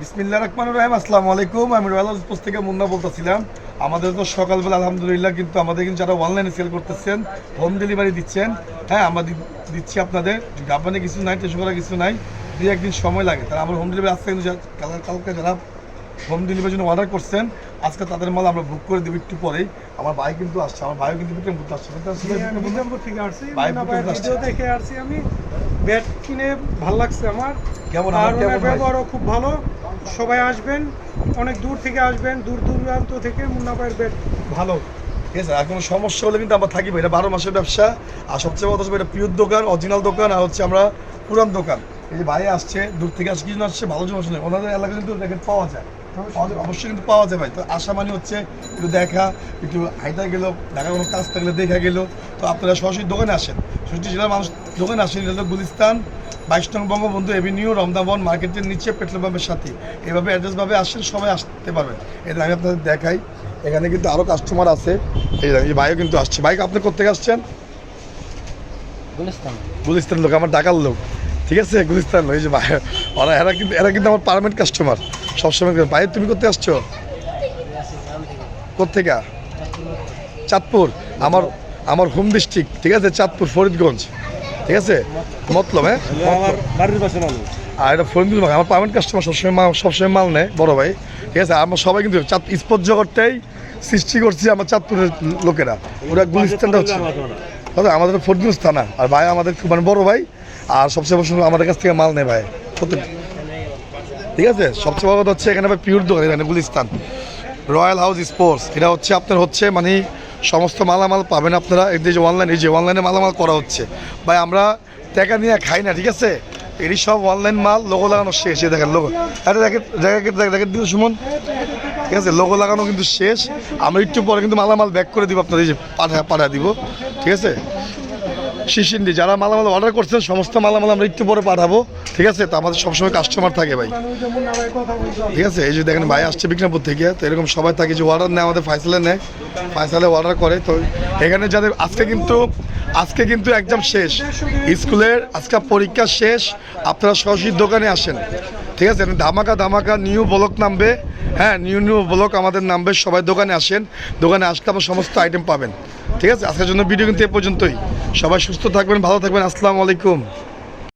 বিসমিল্লাহ রহমান রহিম, আসসালামু আলাইকুম। আমি রয়্যাল পোস্ট থেকে মুন্না বলতেছিলাম। আমাদের তো সকালবেলা আলহামদুলিল্লাহ, কিন্তু আমাদের কিন্তু যারা অনলাইনে সেল করতেছেন হোম ডেলিভারি দিচ্ছেন হ্যাঁ আমরা দিচ্ছি আপনাদের। জাপানে কিছু নাই টেনশন করা কিছু নাই, দুই একদিন সময় লাগে। তারা আমার হোম ডেলিভারি আসতে কিন্তু কালকে যারা হোম ডেলিভারির জন্য অর্ডার করছেন আজকে তাদের মাল আমরা বুক করে দেবো একটু পরেই। আমার ভাই কিন্তু আসছে আমার ভাইও কিন্তু বিক্রম করতে আসছে। আমি বিক্রমপুর থেকে? আসছি ভিডিও দেখে আসছি আমি। ব্যাট কিনে ভালো লাগছে আমার। কেমন আর ওনার? ব্যবহারও খুব ভালো। সবাই আসবেন অনেক দূর থেকে আসবেন দূর দূরান্ত থেকে মুন্না ভাইয়ের ব্যাট ভালো। ঠিক আছে আর কোনো সমস্যা হলে কিন্তু আমরা থাকি এটা বারো মাসের ব্যবসা আর সবচেয়ে বড় হচ্ছে এটা পিওর দোকান অরিজিনাল দোকান আর হচ্ছে আমরা পুরান দোকান। এই যে ভাই আসছে দূর থেকে আসছে কিছু আসছে ভালো জন্য আসলে ওনাদের এলাকায় কিন্তু পাওয়া যায়। অবশ্যই- অবশ্যই কিন্তু পাওয়া যায় ভাই। তো আসা মানে হচ্ছে একটু দেখা একটু হাইটা গেল দেখা কোনো কাজ থাকলে দেখা গেল। তো আপনারা সরাসরি দোকানে আসেন। সৃষ্টি জেলার মানুষ দোকানে আসেন এটা গুলিস্তান বাইশ নং বঙ্গবন্ধু এভিনিউ রমদাবন মার্কেটের নিচে পেট্রোল পাম্পের সাথে। এভাবে অ্যাড্রেসভাবে আসেন সবাই আসতে পারবেন। এটা আমি আপনাদের দেখাই। এখানে কিন্তু আরও কাস্টমার আছে। এই ভাইও কিন্তু আসছে। বাইক আপনি কোথেকে আসছেন? গুলিস্তান। গুলিস্তান লোক আমার ঢাকার লোক। ঠিক আছে, গুলিস্তান এই যে ওরা এরা কিন্তু এরা কিন্তু আমার পারমানেন্ট কাস্টমার সবসময় ভাই, তুমি করতে আসছো? কোথেকে চাঁদপুর। আমার আমার হোম ডিস্ট্রিক্ট ঠিক আছে, চাঁদপুর, ফরিদগঞ্জ। ঠিক আছে? মতলব হ্যাঁ? আর এটা ফরিদগঞ্জ আমার পারমানেন্ট কাস্টমার সবসময় মাল সবসময় মাল নেয়, বড় ভাই। ঠিক আছে? আমরা সবাই কিন্তু চাঁদ স্পোর্ট জগৎটাই সৃষ্টি করছি আমার চাঁদপুরের লোকেরা। ওরা গুলিস্তানটা হচ্ছে। তবে আমাদের ফরিদগঞ্জ থানা আর ভাই আমাদের মানে বড় ভাই, আর সবচেয়ে বড় আমাদের কাছ থেকে মাল নেয় ভাই প্রত্যেক ঠিক আছে? সবচেয়ে বড় কথা হচ্ছে এখানে ভাই পিওর দোকান, এখানে গুলিস্তান। রয়্যাল হাউস স্পোর্টস এটা হচ্ছে আপনার হচ্ছে মানে সমস্ত মালামাল পাবেন আপনারা। এই যে অনলাইন এই যে অনলাইনে মালামাল করা হচ্ছে। ভাই আমরা টাকা নিয়ে খাই না, ঠিক আছে? এটি সব অনলাইন মাল লোগো লাগানো শেষ। দেখেন লোগো র্যাকেট দিল সুমন। ঠিক আছে? লোগো লাগানো কিন্তু শেষ। আমরা একটু পরে কিন্তু মালামাল ব্যাক করে দিব আপনাদের যে পাঠা পাঠা দিব। ঠিক আছে? শিশিন্দি, যারা মালামাল অর্ডার করছেন, সমস্ত মালামাল আমরা একটু পরে পাঠাবো, ঠিক আছে? তো আমাদের সবসময় কাস্টমার থাকে ভাই। ঠিক আছে? এই যে দেখেন ভাই আসছে বিক্রমপুর থেকে, তো এরকম সবাই থাকে যে অর্ডার নেয়, আমাদের ফাইসালে নেয়, ফাইসালে অর্ডার করে। তো এখানে যাদের আজকে কিন্তু আজকে কিন্তু একদম শেষ। স্কুলের আজকে পরীক্ষা শেষ, আপনারা সরাসরি দোকানে আসেন। ঠিক আছে ধামাকা ধামাকা নিউ ব্লক নামবে। হ্যাঁ নিউ নিউ ব্লক আমাদের নামবে, সবাই দোকানে আসেন। দোকানে আসলে আমার সমস্ত আইটেম পাবেন। ঠিক আছে, আজকের জন্য ভিডিও কিন্তু এ পর্যন্তই। সবাই সুস্থ থাকবেন, ভালো থাকবেন, আসসালামু আলাইকুম।